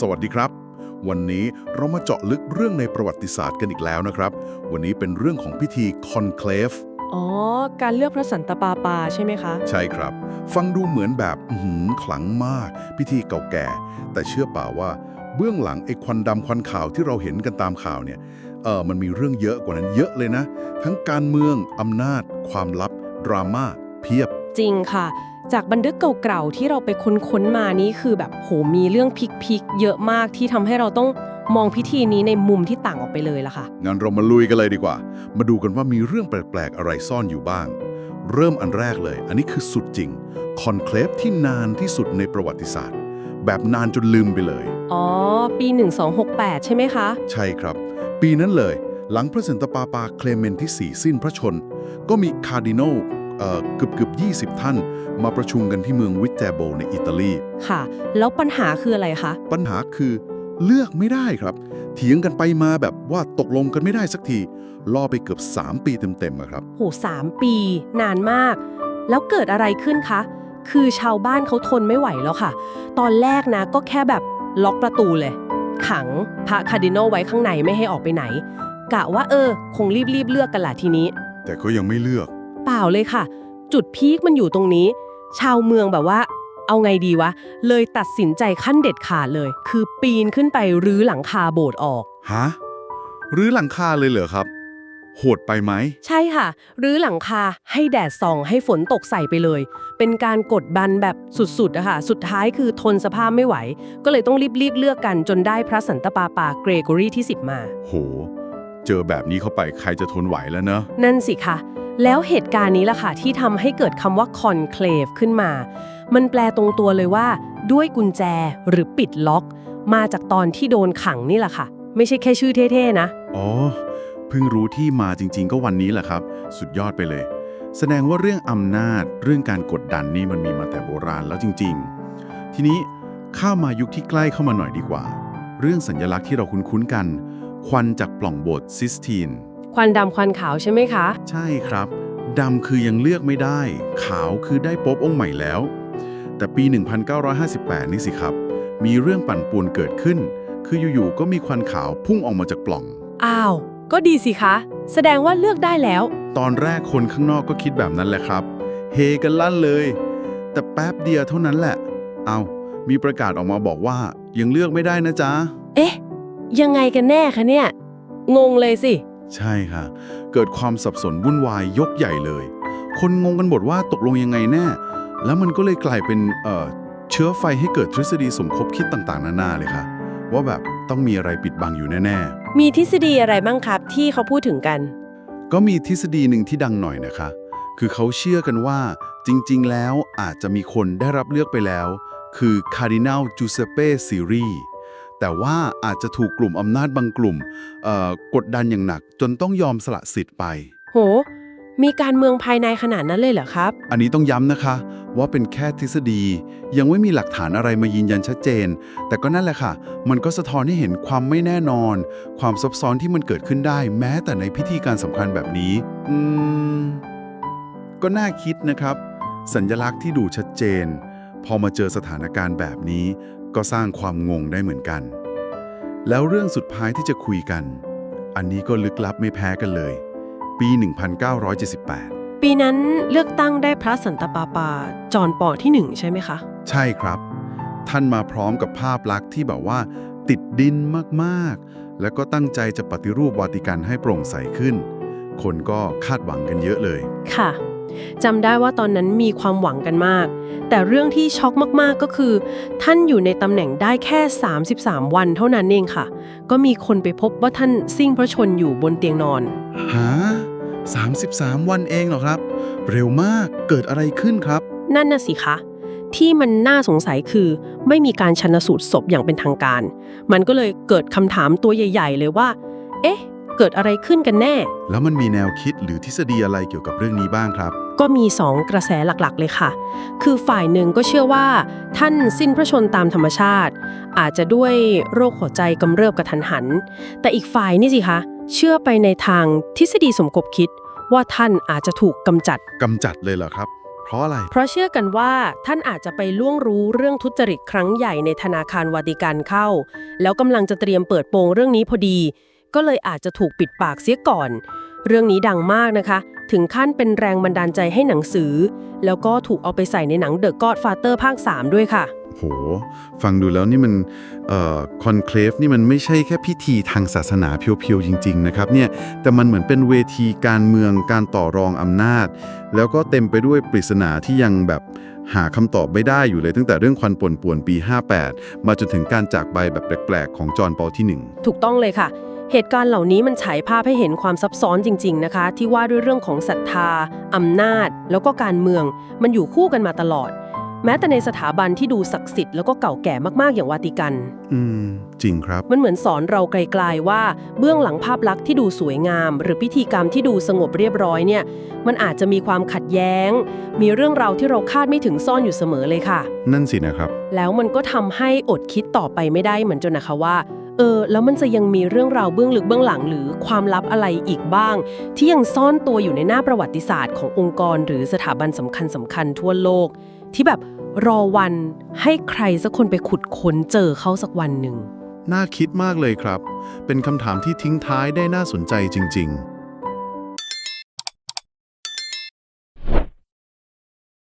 สวัสดีครับ วันนี้เรามาเจาะลึกเรื่องในประวัติศาสตร์กันอีกแล้วนะครับ วันนี้เป็นเรื่องของพิธีคอนเคลฟอ๋อ การเลือกพระสันตะปาปาใช่ไหมคะ ใช่ครับ ฟังดูเหมือนแบบอื้อหือขลังมาก พิธีเก่าแก่ แต่เชื่อเปล่าว่าเบื้องหลังไอ้ควันดำควันขาวที่เราเห็นกันตามข่าวเนี่ยเออมันมีเรื่องเยอะกว่านั้นเยอะเลยนะ ทั้งการเมืองอำนาจ ความลับ ดราม่าเพียบจริงค่ะ จากบันทึกเก่าๆที่เราไปค้นๆมานี่คือแบบโหมีเรื่องพิกๆเยอะมากที่ทำให้เราต้องมองพิธีนี้ในมุมที่ต่างออกไปเลยล่ะค่ะ งั้นเรามาลุยกันเลยดีกว่า มาดูกันว่ามีเรื่องแปลกๆ อะไรซ่อนอยู่บ้าง เริ่มอันแรกเลย อันนี้คือสุดจริง คอนเคลฟที่นานที่สุดในประวัติศาสตร์ แบบนานจนลืมไปเลย อ๋อ ปี 1268 ใช่ไหมคะ ใช่ครับ ปีนั้นเลย หลังพระสันตะปาปาเคลเมนที่ 4 สิ้นพระชน ก็มีคาร์ดินัล เอ่อเกือบเกือบ20ท่าน มาประชุมกันที่เมืองวิเตโบในอิตาลี ค่ะ แล้วปัญหาคืออะไรคะ ปัญหาคือเลือกไม่ได้ครับ เถียงกันไปมาแบบว่าตกลงกันไม่ได้สักทีล่อไปเกือบ 3 ปีเต็มๆอะครับโหสามปี นานมาก แล้วเกิดอะไรขึ้นคะ คือชาวบ้านเขาทนไม่ไหวแล้วค่ะ ตอนแรกนะก็แค่แบบล็อกประตูเลย ขังพระคาร์ดินัลไว้ข้างในไม่ให้ออกไปไหน กะว่าเออ คงรีบๆเลือกกันละทีนี้ แต่ก็ยังไม่เลือก เปล่าเลยค่ะ จุดพีคมันอยู่ตรงนี้ ชาวเมืองแบบว่า เอาไงดีวะ เลยตัดสินใจขั้นเด็ดขาดเลย คือปีนขึ้นไปรื้อหลังคาโบสถ์ออก ฮะหรือหลังคาเลยเหรอครับ โหดไปไหม ใช่ค่ะ รื้อหลังคาให้แดดส่อง ให้ฝนตกใส่ไปเลย เป็นการกดบันแบบสุดๆอะค่ะ สุดท้ายคือทนสภาพไม่ไหว ก็เลยต้องรีบๆเลือกกันจนได้พระสันตะปาปาเกรโกรีที่ 10 มา โห เจอแบบนี้เข้าไปใครจะทนไหวแล้วเนอะ นั่นสิคะ แล้วเหตุการณ์นี้ล่ะค่ะที่ทำให้เกิดคำว่าคอนเคลฟขึ้นมา มันแปลตรงตัวเลยว่า ด้วยกุญแจหรือปิดล็อก มาจากตอนที่โดนขังนี่แหละค่ะ ไม่ใช่แค่ชื่อเท่ๆนะ อ๋อ เพิ่งรู้ที่มาจริง ๆ ก็วันนี้แหละครับ สุดยอดไปเลย แสดงว่าเรื่องอำนาจ เรื่องการกดดันนี่มันมีมาแต่โบราณแล้วจริง ๆ ทีนี้ข้ามมายุคที่ใกล้เข้ามาหน่อยดีกว่า เรื่องสัญลักษณ์ที่เราคุ้นๆกัน ควันจากปล่องโบสถ์ซิสตีน ควันดำควันขาวใช่ไหมคะ ใช่ครับดำคือยังเลือกไม่ได้ ขาวคือได้ป๊บองค์ใหม่แล้ว แต่ปี 1958 นี่สิครับ มีเรื่องปั่นป่วนเกิดขึ้น คืออยู่ๆก็มีควันขาวพุ่งออกมาจากปล่อง อ้าว ก็ดีสิคะ แสดงว่าเลือกได้แล้ว ตอนแรกคนข้างนอกก็คิดแบบนั้นแหละครับ เฮกันลั่นเลย แต่แป๊บเดียวเท่านั้นแหละ เอามีประกาศออกมาบอกว่ายังเลือกไม่ได้นะจ๊ะ เอ๊ะ ยังไงกันแน่คะเนี่ย งงเลยสิ ใช่ค่ะ เกิดความสับสนวุ่นวายยกใหญ่เลย คนงงกันหมดว่าตกลงยังไงแน่ แล้วมันก็เลยกลายเป็นเอ่อเชื้อไฟให้เกิดทฤษฎีสมคบคิดต่างๆ นานาเลยค่ะ ว่าแบบต้องมีอะไรปิดบังอยู่แน่มีทฤษฎีอะไรบ้างครับที่เขาพูดถึงกันๆก็มีทฤษฎีหนึ่งที่ดังหน่อยนะคะ คือเขาเชื่อกันว่าจริง ๆ แล้วอาจจะมีคนได้รับเลือกไปแล้ว คือคาร์ดินัลจูเซเป้ซีรี แต่ว่าอาจจะถูกกลุ่มอำนาจบางกลุ่มเอ่อกดดันอย่างหนัก จนต้องยอมสละสิทธิ์ไป โห มีการเมืองภายในขนาดนั้นเลยเหรอครับ อันนี้ต้องย้ำนะคะ ว่าเป็นแค่ทฤษฎี ยังไม่มีหลักฐานอะไรมายืนยันชัดเจน แต่ก็นั่นแหละค่ะ มันก็สะท้อนให้เห็นความไม่แน่นอน ความซับซ้อนที่มันเกิดขึ้นได้ แม้แต่ในพิธีการสำคัญแบบนี้ อืม ก็น่าคิดนะครับ สัญลักษณ์ที่ดูชัดเจน พอมาเจอสถานการณ์แบบนี้ ก็สร้างความงงได้เหมือนกัน แล้วเรื่องสุดท้ายที่จะคุยกัน อันนี้ก็ลึกลับไม่แพ้กันเลย ปี 1978 ปีนั้นเลือกตั้งได้พระสันตะปาปา จอห์นปอที่หนึ่งใช่ไหมคะ ใช่ครับ ท่านมาพร้อมกับภาพลักษณ์ที่แบบว่า ติดดินมากๆ แล้วก็ตั้งใจจะปฏิรูปวาติกันให้โปร่งใสขึ้น คนก็คาดหวังกันเยอะเลย ค่ะ จำได้ว่าตอนนั้นมีความหวังกันมาก แต่เรื่องที่ช็อกมากๆก็คือ ท่านอยู่ในตำแหน่งได้แค่ 33 วันเท่านั้นเองค่ะ ก็มีคนไปพบว่าท่านซิ่งพระชนอยู่บนเตียงนอนฮะ33 วันเองเหรอครับ เร็วมากเกิดอะไรขึ้นครับ นั่นน่ะสิคะ ที่มันน่าสงสัยคือ ไม่มีการชันสูตรศพอย่างเป็นทางการ มันก็เลยเกิดคำถามตัวใหญ่ ๆ เลยว่า เอ๊ะ เกิดอะไรขึ้นกันแน่ แล้วมันมีแนวคิดหรือทฤษฎีอะไรเกี่ยวกับเรื่องนี้บ้างครับ ก็มีสองกระแสหลักๆ เลยค่ะ คือฝ่ายหนึ่งก็เชื่อว่า ท่านสิ้นพระชนม์ตามธรรมชาติ อาจจะด้วยโรคหัวใจกำเริบกระทันหัน แต่อีกฝ่ายนี่สิคะเชื่อไปในทางทฤษฎีสมคบคิด ว่าท่านอาจจะถูกกำจัด กำจัดเลยเหรอครับ เพราะอะไร เพราะเชื่อกันว่าท่านอาจจะไปล่วงรู้เรื่องทุจริตครั้งใหญ่ในธนาคารวาติกันเข้า แล้วกำลังจะเตรียมเปิดโปงเรื่องนี้พอดี ก็เลยอาจจะถูกปิดปากเสียก่อน เรื่องนี้ดังมากนะคะ ถึงขั้นเป็นแรงบันดาลใจให้หนังสือ แล้วก็ถูกเอาไปใส่ในหนัง The Godfather ภาค 3 ด้วยค่ะ โห ฟังดูแล้วนี่มันเอ่อคอนเคลฟนี่มันไม่ใช่แค่พิธีทางศาสนาเพียวๆ จริง ๆ นะครับเนี่ย แต่มันเหมือนเป็นเวทีการเมืองการต่อรองอำนาจ แล้วก็เต็มไปด้วยปริศนาที่ยังแบบหาคำตอบไม่ได้อยู่เลยตั้งแต่เรื่องควันป่วนป่วนๆปี 58 มาจนถึงการจากไปแบบแปลกๆ ของจอห์นปอลที่หนึ่งถูกต้องเลยค่ะ เหตุการณ์เหล่านี้มันฉายภาพให้เห็นความซับซ้อนจริง ๆ นะคะ ที่ว่าด้วยเรื่องของศรัทธาอำนาจ แล้วก็การเมือง มันอยู่คู่กันมาตลอด แม้แต่ในสถาบันที่ดูศักดิ์สิทธิ์แล้วก็เก่าแก่มากๆอย่างวาติกัน อืม จริงครับ มันเหมือนสอนเราไกลๆว่า เบื้องหลังภาพลักษณ์ที่ดูสวยงาม หรือพิธีกรรมที่ดูสงบเรียบร้อยเนี่ย มันอาจจะมีความขัดแย้ง มีเรื่องราวที่เราคาดไม่ถึงซ่อนอยู่เสมอเลยค่ะ นั่นสินะครับ แล้วมันก็ทำให้อดคิดต่อไปไม่ได้เหมือนจนนะคะว่า เออแล้วมันจะยังมีเรื่องราวเบื้องลึกเบื้องหลังหรือความลับอะไรอีกบ้าง ที่ยังซ่อนตัวอยู่ในหน้าประวัติศาสตร์ขององค์กร หรือสถาบันสำคัญสำคัญทั่วโลก ที่แบบรอวันให้ใครสักคนไปขุดค้นเจอเขาสักวันหนึ่งน่าคิดมากเลยครับ เป็นคำถามที่ทิ้งท้ายได้น่าสนใจจริง ๆ